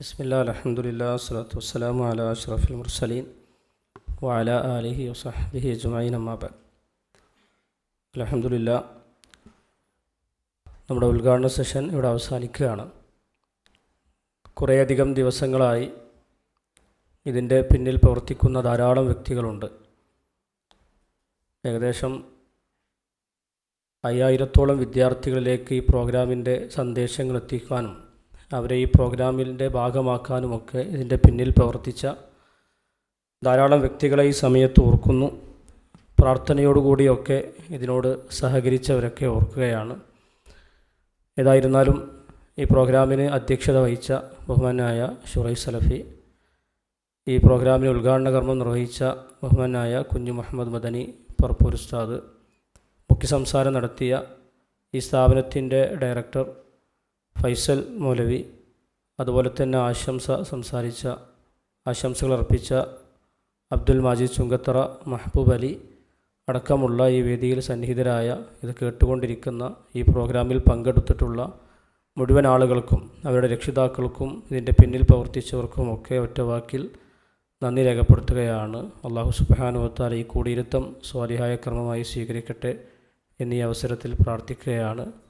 ബിസ്മില്ലാ അലഹമുല്ലാ സ്വലാത്തു വസ്സലാം അല അഷ്റഫുൽ മുർസലീൻ വാല അലിഹി വസഹബിഹി അജ്മൈൻ അമ്മാബ അലഹമുല്ല നമ്മുടെ ഉദ്ഘാടന സെഷൻ ഇവിടെ അവസാനിക്കുകയാണ്. കുറേയധികം ദിവസങ്ങളായി ഇതിന്റെ പിന്നിൽ പ്രവർത്തിക്കുന്ന ധാരാളം വ്യക്തികളുണ്ട്. ഏകദേശം അയ്യായിരത്തോളം വിദ്യാർത്ഥികളിലേക്ക് ഈ പ്രോഗ്രാമിന്റെ സന്ദേശങ്ങൾ എത്തിക്കാനും അവരെ ഈ പ്രോഗ്രാമിന്റെ ഭാഗമാക്കാനുമൊക്കെ ഇതിന്റെ പിന്നിൽ പ്രവർത്തിച്ച ധാരാളം വ്യക്തികളെ ഈ സമയത്ത് ഓർക്കുന്നു. പ്രാർത്ഥനയോടുകൂടിയൊക്കെ ഇതിനോട് സഹകരിച്ചവരൊക്കെ ഓർക്കുകയാണ്. ഏതായിരുന്നാലും ഈ പ്രോഗ്രാമിന് അധ്യക്ഷത വഹിച്ച ബഹുമാനായ ഷുറൈ സലഫി ഈ പ്രോഗ്രാമിന് ഉദ്ഘാടന കർമ്മം നിർവഹിച്ച ബഹുമാനായ കുഞ്ഞു മുഹമ്മദ് മദനി പറപ്പൂർ ഉസ്താദ് മുഖ്യ സംസാരം നടത്തിയ ഈ സ്ഥാപനത്തിന്റെ ഡയറക്ടർ ഫൈസൽ മൗലവി അതുപോലെ തന്നെ ആശംസ സംസാരിച്ച ആശംസകൾ അർപ്പിച്ച അബ്ദുൽ മാജിദ് ചുങ്കത്തറ മഹബൂബ് അലി അടക്കമുള്ള ഈ വേദിയിൽ സന്നിഹിതരായ ഇത് കേട്ടുകൊണ്ടിരിക്കുന്ന ഈ പ്രോഗ്രാമിൽ പങ്കെടുത്തിട്ടുള്ള മുഴുവൻ ആളുകൾക്കും അവരുടെ രക്ഷിതാക്കൾക്കും ഇതിന്റെ പിന്നിൽ പ്രവർത്തിച്ചവർക്കുമൊക്കെ ഒറ്റവാക്കിൽ നന്ദി രേഖപ്പെടുത്തുകയാണ്. അള്ളാഹു സുബാനുവത്താൽ ഈ കൂടിയിരുത്തം സ്വാലിഹായ ക്രമമായി സ്വീകരിക്കട്ടെ എന്നീ അവസരത്തിൽ പ്രാർത്ഥിക്കുകയാണ്.